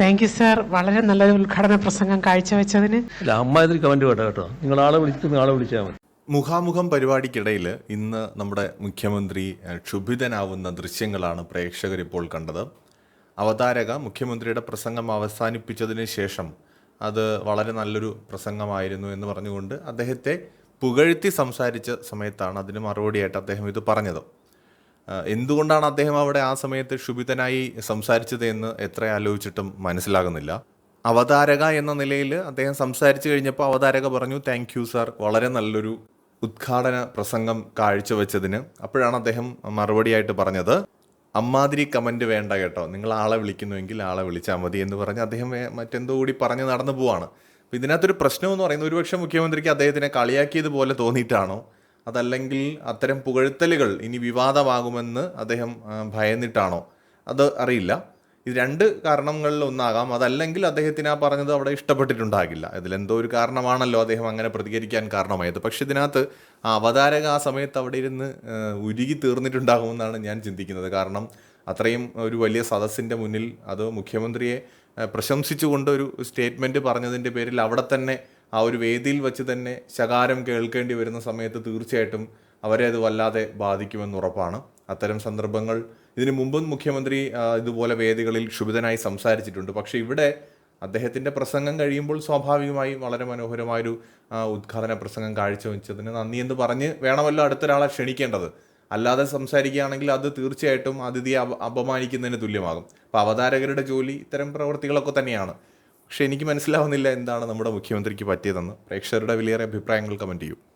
Thank you sir വളരെ നല്ലൊരു ഉദ്ഘാടന പ്രസംഗം കാഴ്ചവെച്ചതിന്. കമന്റ് കേട്ടോ കേട്ടോ. നിങ്ങൾ ആളെ ആളെ വിളിച്ചാൽ മതി. മുഖാമുഖം പരിപാടിക്കിടയിൽ ഇന്ന് നമ്മുടെ മുഖ്യമന്ത്രി ക്ഷുഭിതനാവുന്ന ദൃശ്യങ്ങളാണ് പ്രേക്ഷകർ ഇപ്പോൾ കണ്ടത്. അവതാരക മുഖ്യമന്ത്രിയുടെ പ്രസംഗം അവസാനിപ്പിച്ചതിന് ശേഷം അത് വളരെ നല്ലൊരു പ്രസംഗമായിരുന്നു എന്ന് പറഞ്ഞുകൊണ്ട് അദ്ദേഹത്തെ പുകഴ്ത്തി സംസാരിച്ച സമയത്താണ് അതിന് മറുപടിയായിട്ട് അദ്ദേഹം ഇത് പറഞ്ഞത്. എന്തുകൊണ്ടാണ് അദ്ദേഹം അവിടെ ആ സമയത്ത് ക്ഷുഭിതനായി സംസാരിച്ചത് എന്ന് എത്ര ആലോചിച്ചിട്ടും മനസ്സിലാകുന്നില്ല. അവതാരക എന്ന നിലയിൽ അദ്ദേഹം സംസാരിച്ചു കഴിഞ്ഞപ്പോൾ അവതാരക പറഞ്ഞു താങ്ക് യു സാർ വളരെ നല്ലൊരു ഉദ്ഘാടന പ്രസംഗം കാഴ്ചവെച്ചതിന്. അപ്പോഴാണ് അദ്ദേഹം മറുപടിയായിട്ട് പറഞ്ഞത് അമ്മാതിരി കമന്റ് വേണ്ട കേട്ടോ. നിങ്ങൾ ആളെ വിളിക്കുന്നുവെങ്കിൽ ആളെ വിളിച്ചാൽ മതി എന്ന് പറഞ്ഞ് അദ്ദേഹം മറ്റെന്തോ കൂടി പറഞ്ഞ് നടന്നു പോവാണ്. ഇതിനകത്തൊരു പ്രശ്നം എന്ന് പറയുന്നത് ഒരുപക്ഷെ മുഖ്യമന്ത്രിക്ക് അദ്ദേഹത്തിനെ കളിയാക്കിയതുപോലെ തോന്നിയിട്ടാണോ? അതല്ലെങ്കിൽ അത്തരം പുകഴ്ത്തലുകൾ ഇനി വിവാദമാകുമെന്ന് അദ്ദേഹം ഭയന്നിട്ടാണോ? അത് അറിയില്ല. ഇത് രണ്ട് കാരണങ്ങളിൽ ഒന്നാകാം. അതല്ലെങ്കിൽ അദ്ദേഹത്തിന് ആ പറഞ്ഞത് അവിടെ ഇഷ്ടപ്പെട്ടിട്ടുണ്ടാകില്ല. ഇതിലെന്തോ ഒരു കാരണമാണല്ലോ അദ്ദേഹം അങ്ങനെ പ്രതികരിക്കാൻ കാരണമായത്. പക്ഷെ ഇതിനകത്ത് ആ അവതാരക ആ സമയത്ത് അവിടെ ഇരുന്ന് ഉരുകി തീർന്നിട്ടുണ്ടാകുമെന്നാണ് ഞാൻ ചിന്തിക്കുന്നത്. കാരണം അത്രയും ഒരു വലിയ സദസ്സിന്റെ മുന്നിൽ അത് മുഖ്യമന്ത്രിയെ പ്രശംസിച്ചുകൊണ്ട് ഒരു സ്റ്റേറ്റ്മെന്റ് പറഞ്ഞതിന്റെ പേരിൽ അവിടെ തന്നെ ആ ഒരു വേദിയിൽ വെച്ച് തന്നെ ശകാരം കേൾക്കേണ്ടി വരുന്ന സമയത്ത് തീർച്ചയായിട്ടും അവരെ അത് വല്ലാതെ ബാധിക്കുമെന്ന് ഉറപ്പാണ്. അത്തരം സന്ദർഭങ്ങൾ ഇതിനു മുമ്പും മുഖ്യമന്ത്രി ഇതുപോലെ വേദികളിൽ ക്ഷുഭിതനായി സംസാരിച്ചിട്ടുണ്ട്. പക്ഷേ ഇവിടെ അദ്ദേഹത്തിന്റെ പ്രസംഗം കഴിയുമ്പോൾ സ്വാഭാവികമായും വളരെ മനോഹരമായൊരു ഉദ്ഘാടന പ്രസംഗം കാഴ്ചവെച്ചതിന് നന്ദി എന്ന് പറഞ്ഞ് വേണമല്ലോ അടുത്തൊരാളെ ക്ഷണിക്കേണ്ടത്. അല്ലാതെ സംസാരിക്കുകയാണെങ്കിൽ അത് തീർച്ചയായിട്ടും അതിഥിയെ അപമാനിക്കുന്നതിന് തുല്യമാകും. അപ്പോൾ അവതാരകരുടെ ജോലി ഇത്തരം പ്രവൃത്തികളൊക്കെ തന്നെയാണ്. പക്ഷേ എനിക്ക് മനസ്സിലാവുന്നില്ല എന്താണ് നമ്മുടെ മുഖ്യമന്ത്രിക്ക് പറ്റിയതെന്ന്. പ്രേക്ഷകരുടെ വിലയേറെ അഭിപ്രായങ്ങൾ കമന്റ് ചെയ്യും.